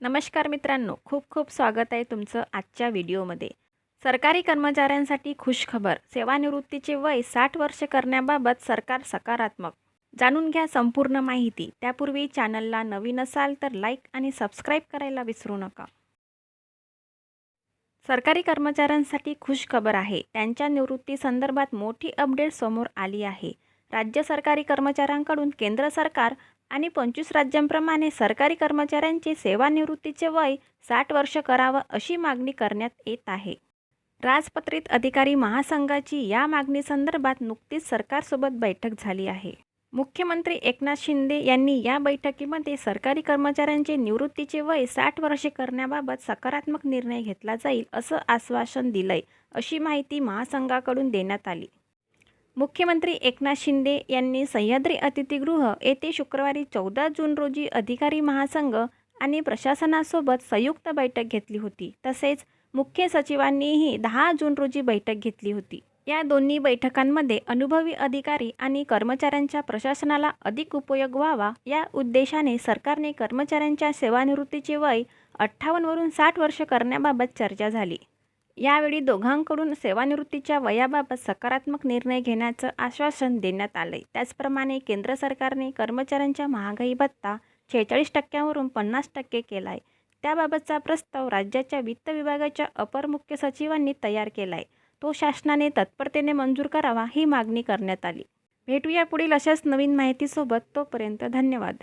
नमस्कार मित्रांनो खूप खूप स्वागत आहे तुमचं आजच्या व्हिडिओमध्ये. सरकारी कर्मचाऱ्यांसाठी खुशखबर सेवानिवृत्तीचे वय साठ वर्ष करण्याबाबत सरकार सकारात्मक. जाणून घ्या संपूर्ण माहिती. त्यापूर्वी चॅनलला नवीन असाल तर लाईक आणि सबस्क्राईब करायला विसरू नका. सरकारी कर्मचाऱ्यांसाठी खुशखबर आहे. त्यांच्या निवृत्तीसंदर्भात मोठी अपडेट समोर आली आहे. राज्य सरकारी कर्मचाऱ्यांकडून केंद्र सरकार आणि पंचवीस राज्यांप्रमाणे सरकारी कर्मचाऱ्यांचे सेवानिवृत्तीचे वय साठ वर्ष करावं अशी मागणी करण्यात येत आहे. राजपत्रित अधिकारी महासंघाची या मागणीसंदर्भात नुकतीच सरकारसोबत बैठक झाली आहे. मुख्यमंत्री एकनाथ शिंदे यांनी या बैठकीमध्ये सरकारी कर्मचाऱ्यांचे निवृत्तीचे वय साठ वर्षे करण्याबाबत सकारात्मक निर्णय घेतला जाईल असं आश्वासन दिलंय अशी माहिती महासंघाकडून देण्यात आली. मुख्यमंत्री एकनाथ शिंदे यांनी सह्याद्री अतिथीगृह येथे शुक्रवारी चौदा जून रोजी अधिकारी महासंघ आणि प्रशासनासोबत संयुक्त बैठक घेतली होती. तसेच मुख्य सचिवांनीही दहा जून रोजी बैठक घेतली होती. या दोन्ही बैठकांमध्ये अनुभवी अधिकारी आणि कर्मचाऱ्यांच्या प्रशासनाला अधिक उपयोग व्हावा या उद्देशाने सरकारने कर्मचाऱ्यांच्या सेवानिवृत्तीचे वय अठ्ठावन्नवरून साठ वर्ष करण्याबाबत चर्चा झाली. यावेळी दोघांकडून सेवानिवृत्तीच्या वयाबाबत सकारात्मक निर्णय घेण्याचं आश्वासन देण्यात आलंय. त्याचप्रमाणे केंद्र सरकारने कर्मचाऱ्यांच्या महागाई भत्ता शेहेचाळीस टक्क्यावरून पन्नास टक्के केला आहे त्याबाबतचा प्रस्ताव राज्याच्या वित्त विभागाच्या अपर मुख्य सचिवांनी तयार केला आहे तो शासनाने तत्परतेने मंजूर करावा ही मागणी करण्यात आली. भेटूया पुढील अशाच नवीन माहितीसोबत. तोपर्यंत धन्यवाद.